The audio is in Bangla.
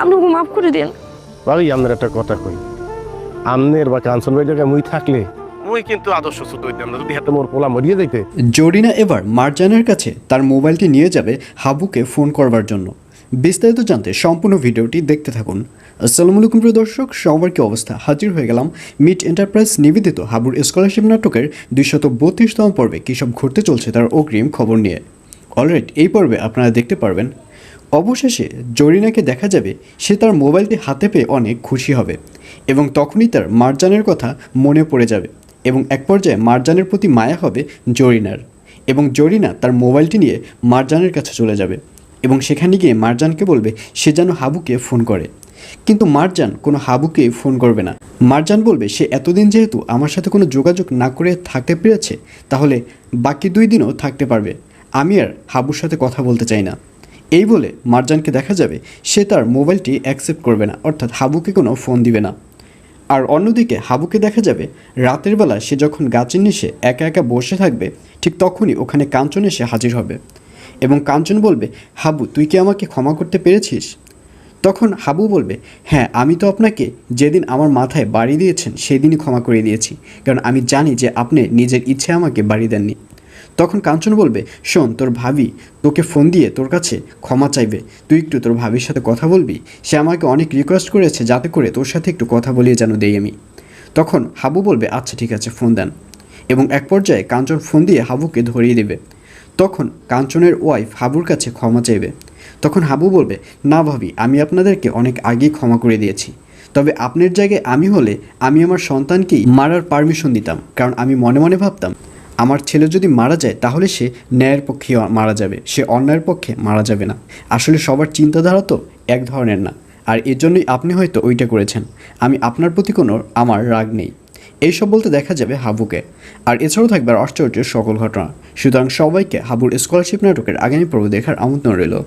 আপনি মাফ করে দিন। ভাবি আপনার একটা কথা কই। আমনের বা কাঞ্চন ভাই জায়গায় মুই থাকলে মুই কিন্তু আদর্শ সুত হইতাম না। যদি হাতে মোর পোলা মরিয়ে যাইতে। জরিনা এবার মার্জানের কাছে তার মোবাইলটি নিয়ে যাবে হাবুকে ফোন করবার জন্য। বিস্তারিত জানতে সম্পূর্ণ ভিডিওটি দেখতে থাকুন। আসসালামু আলাইকুম প্রিয় দর্শক। সবার কি অবস্থা? হাজির হয়ে গেলাম মিট এন্টারপ্রাইজ নিবেদিত হাবুর স্কলারশিপ নাটকের দুইশত বত্রিশতম পর্বে। কী সব ঘুরতে চলছে তার অগ্রিম খবর নিয়ে। অলরাইট এই পর্বে আপনারা দেখতে পারবেন অবশেষে জরিনাকে দেখা যাবে সে তার মোবাইলটি হাতে পেয়ে অনেক খুশি হবে এবং তখনই তার মারজানের কথা মনে পড়ে যাবে এবং এক পর্যায়ে মারজানের প্রতি মায়া হবে জরিনার এবং জরিনা তার মোবাইলটি নিয়ে মারজানের কাছে চলে যাবে এবং সেখানে গিয়ে মারজানকে বলবে সে যেন হাবুকে ফোন করে। কিন্তু মারজান কোনো হাবুকে ফোন করবে না। মারজান বলবে, সে এতদিন যেহেতু আমার সাথে কোনো যোগাযোগ না করে থাকতে পেরেছে, তাহলে বাকি দুই দিনও থাকতে পারবে। আমি আর হাবুর সাথে কথা বলতে চাই না। এই বলে মারজানকে দেখা যাবে, সে তার মোবাইলটি অ্যাকসেপ্ট করবে না, অর্থাৎ হাবুকে কোনো ফোন দিবে না। আর অন্যদিকে হাবুকে দেখা যাবে, রাতের বেলা সে যখন গাছের নিচে একা একা বসে থাকবে, ঠিক তখনই ওখানে কাঞ্চন এসে হাজির হবে। এবং কাঞ্চন বলবে, হাবু, তুই কি আমাকে ক্ষমা করতে পেরেছিস? তখন হাবু বলবে হ্যাঁ আমি তো আপনাকে যেদিন আমার মাথায় বাড়ি দিয়েছেন, সেদিনই ক্ষমা করে দিয়েছি, কারণ আমি জানি যে আপনি নিজের ইচ্ছে আমাকে বাড়ি দেননি। তখন কাঞ্চন বলবে, শোন, তোর ভাবি তোকে ফোন দিয়ে তোর কাছে ক্ষমা চাইবে। তুই একটু তোর ভাবির সাথে কথা বলবি। সে আমাকে অনেক রিকোয়েস্ট করেছে যাতে করে তোর সাথে একটু কথা বলিয়ে যেন দেই আমি। তখন হাবু বলবে আচ্ছা ঠিক আছে, ফোন দেন। এবং এক পর্যায়ে কাঞ্চন ফোন দিয়ে হাবুকে ধরিয়ে দেবে। তখন কাঞ্চনের ওয়াইফ হাবুর কাছে ক্ষমা চাইবে। তখন হাবু বলবে, না ভাবি, আমি আপনাদেরকে অনেক আগেই ক্ষমা করে দিয়েছি। তবে আপনার জায়গায় আমি হলে আমি আমার সন্তানকেই মারার পারমিশন দিতাম। কারণ আমি মনে মনে ভাবতাম আমার ছেলে যদি মারা যায়, তাহলে সে ন্যায়ের পক্ষে মারা যাবে। সে অন্যায়ের পক্ষে মারা যাবে না। আসলে সবার চিন্তাধারা তো এক ধরনের না। আর এর জন্যই আপনি হয়তো ওইটা করেছেন। আমি আপনার প্রতি কোনো আমার রাগ নেই। এইসব বলতে দেখা যাবে হাবুকে। আর এছাড়াও থাকবে আশ্চর্যের সকল ঘটনা। সুতরাং সবাইকে হাবুর স্কলারশিপ নাটকের আগামী পর্ব দেখার আমন্ত্রণ রইল।